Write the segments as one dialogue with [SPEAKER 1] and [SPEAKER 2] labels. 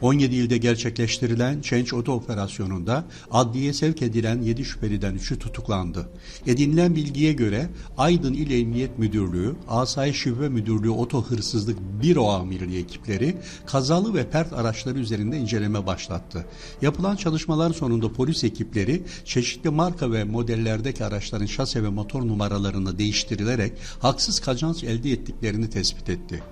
[SPEAKER 1] 17 ilde gerçekleştirilen Change Oto operasyonunda adliye sevk edilen 7 şüpheliden 3'ü tutuklandı. Edinilen bilgiye göre Aydın İl Emniyet Müdürlüğü, Asayiş Şube Müdürlüğü Oto Hırsızlık Büro Amirliği ekipleri kazalı ve pert araçları üzerinde inceleme başlattı. Yapılan çalışmalar sonunda polis ekipleri çeşitli marka ve modellerdeki araçların şase ve motor numaralarını değiştirilerek haksız kazanç elde ettiklerini tespit etti.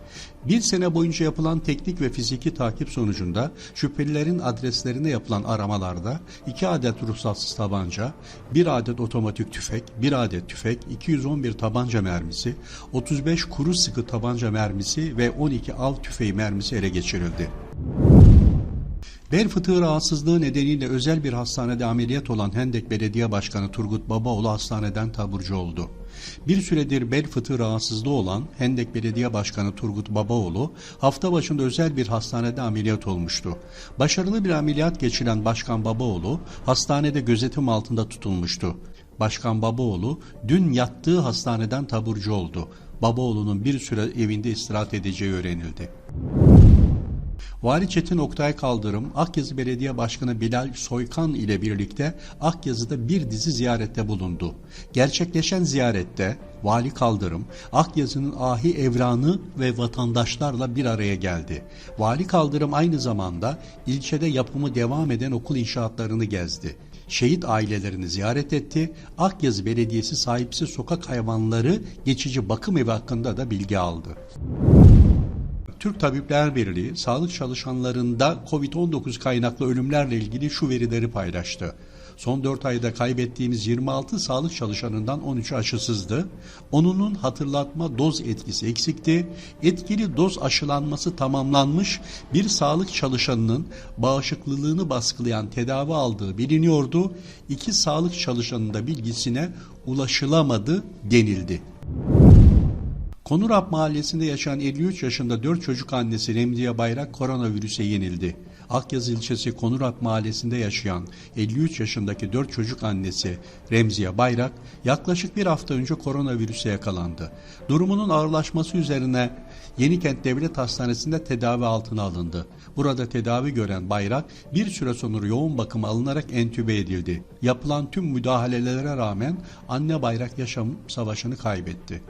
[SPEAKER 1] Bir sene boyunca yapılan teknik ve fiziki takip sonucunda şüphelilerin adreslerine yapılan aramalarda 2 adet ruhsatsız tabanca, 1 adet otomatik tüfek, 1 adet tüfek, 211 tabanca mermisi, 35 kuru sıkı tabanca mermisi ve 12 av tüfeği mermisi ele geçirildi. Bel fıtığı rahatsızlığı nedeniyle özel bir hastanede ameliyat olan Hendek Belediye Başkanı Turgut Babaoğlu hastaneden taburcu oldu. Bir süredir bel fıtığı rahatsızlığı olan Hendek Belediye Başkanı Turgut Babaoğlu hafta başında özel bir hastanede ameliyat olmuştu. Başarılı bir ameliyat geçiren Başkan Babaoğlu hastanede gözetim altında tutulmuştu. Başkan Babaoğlu dün yattığı hastaneden taburcu oldu. Babaoğlu'nun bir süre evinde istirahat edeceği öğrenildi. Vali Çetin Oktay Kaldırım, Akyazı Belediye Başkanı Bilal Soykan ile birlikte Akyazı'da bir dizi ziyarette bulundu. Gerçekleşen ziyarette Vali Kaldırım, Akyazı'nın ahi evranı ve vatandaşlarla bir araya geldi. Vali Kaldırım aynı zamanda ilçede yapımı devam eden okul inşaatlarını gezdi. Şehit ailelerini ziyaret etti. Akyazı Belediyesi sahipsiz sokak hayvanları geçici bakım evi hakkında da bilgi aldı. Türk Tabipler Birliği sağlık çalışanlarında COVID-19 kaynaklı ölümlerle ilgili şu verileri paylaştı. Son 4 ayda kaybettiğimiz 26 sağlık çalışanından 13'ü aşısızdı. Onunun hatırlatma doz etkisi eksikti. Etkili doz aşılanması tamamlanmış bir sağlık çalışanının bağışıklılığını baskılayan tedavi aldığı biliniyordu. İki sağlık çalışanının da bilgisine ulaşılamadı denildi. Konurap mahallesinde yaşayan 53 yaşında 4 çocuk annesi Remziye Bayrak koronavirüse yenildi. Akyazı ilçesi Konurap mahallesinde yaşayan 53 yaşındaki 4 çocuk annesi Remziye Bayrak yaklaşık bir hafta önce koronavirüse yakalandı. Durumunun ağırlaşması üzerine Yenikent Devlet Hastanesi'nde tedavi altına alındı. Burada tedavi gören Bayrak bir süre sonra yoğun bakıma alınarak entübe edildi. Yapılan tüm müdahalelere rağmen anne Bayrak yaşam savaşını kaybetti.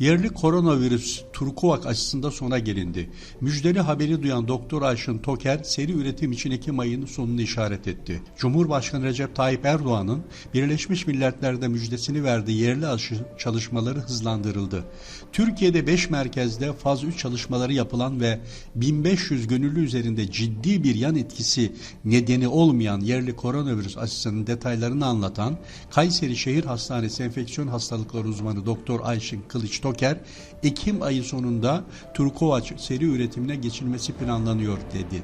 [SPEAKER 1] Yerli koronavirüs Turkuvak aşısında sona gelindi. Müjdeli haberi duyan Doktor Ayşın Toker seri üretim için Ekim ayının sonunu işaret etti. Cumhurbaşkanı Recep Tayyip Erdoğan'ın Birleşmiş Milletler'de müjdesini verdiği yerli aşı çalışmaları hızlandırıldı. Türkiye'de 5 merkezde faz 3 çalışmaları yapılan ve 1500 gönüllü üzerinde ciddi bir yan etkisi nedeni olmayan yerli koronavirüs aşısının detaylarını anlatan Kayseri Şehir Hastanesi Enfeksiyon Hastalıkları uzmanı Doktor Ayşin Kılıç Toker, Ekim ayı sonunda Turkovaç seri üretimine geçilmesi planlanıyor dedi.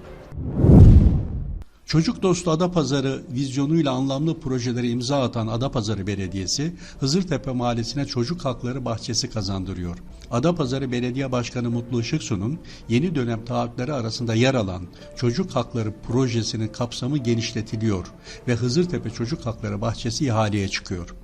[SPEAKER 1] Çocuk dostu Adapazarı vizyonuyla anlamlı projelere imza atan Adapazarı Belediyesi, Hızırtepe Mahallesi'ne çocuk hakları bahçesi kazandırıyor. Adapazarı Belediye Başkanı Mutlu Işıksu'nun yeni dönem taahhütleri arasında yer alan Çocuk Hakları Projesi'nin kapsamı genişletiliyor ve Hızırtepe Çocuk Hakları Bahçesi ihaleye çıkıyor.